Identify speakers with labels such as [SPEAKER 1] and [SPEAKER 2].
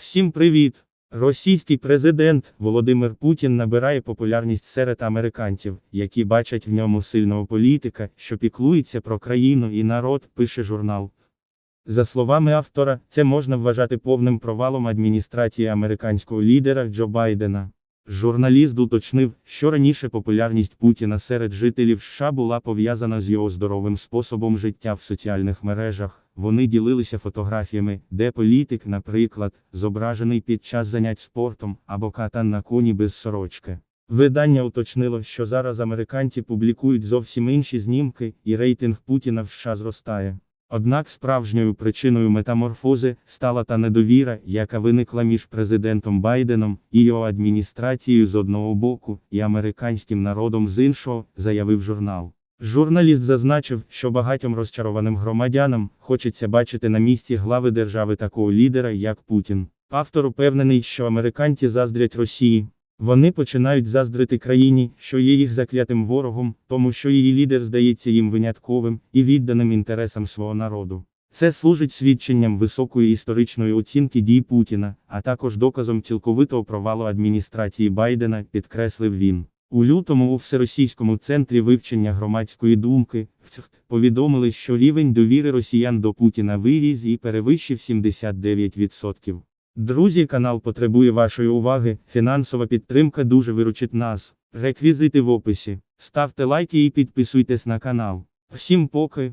[SPEAKER 1] Всім привіт! Російський президент Володимир Путін набирає популярність серед американців, які бачать в ньому сильного політика, що піклується про країну і народ, пише журнал. За словами автора, це можна вважати повним провалом адміністрації американського лідера Джо Байдена. Журналіст уточнив, що раніше популярність Путіна серед жителів США була пов'язана з його здоровим способом життя в соціальних мережах. Вони ділилися фотографіями, де політик, наприклад, зображений під час занять спортом або катан на коні без сорочки. Видання уточнило, що зараз американці публікують зовсім інші знімки, і рейтинг Путіна в США зростає. Однак справжньою причиною метаморфози стала та недовіра, яка виникла між президентом Байденом і його адміністрацією з одного боку і американським народом з іншого, заявив журнал. Журналіст зазначив, що багатьом розчарованим громадянам хочеться бачити на місці глави держави такого лідера, як Путін. Автор упевнений, що американці заздрять Росії. Вони починають заздрити країні, що є їх заклятим ворогом, тому що її лідер здається їм винятковим і відданим інтересам свого народу. Це служить свідченням високої історичної оцінки дій Путіна, а також доказом цілковитого провалу адміністрації Байдена, підкреслив він. У лютому у Всеросійському центрі вивчення громадської думки повідомили, що рівень довіри росіян до Путіна виріс і перевищив 79%. Друзі, канал потребує вашої уваги. Фінансова підтримка дуже виручить нас. Реквізити в описі. Ставте лайки і підписуйтесь на канал. Всім поки.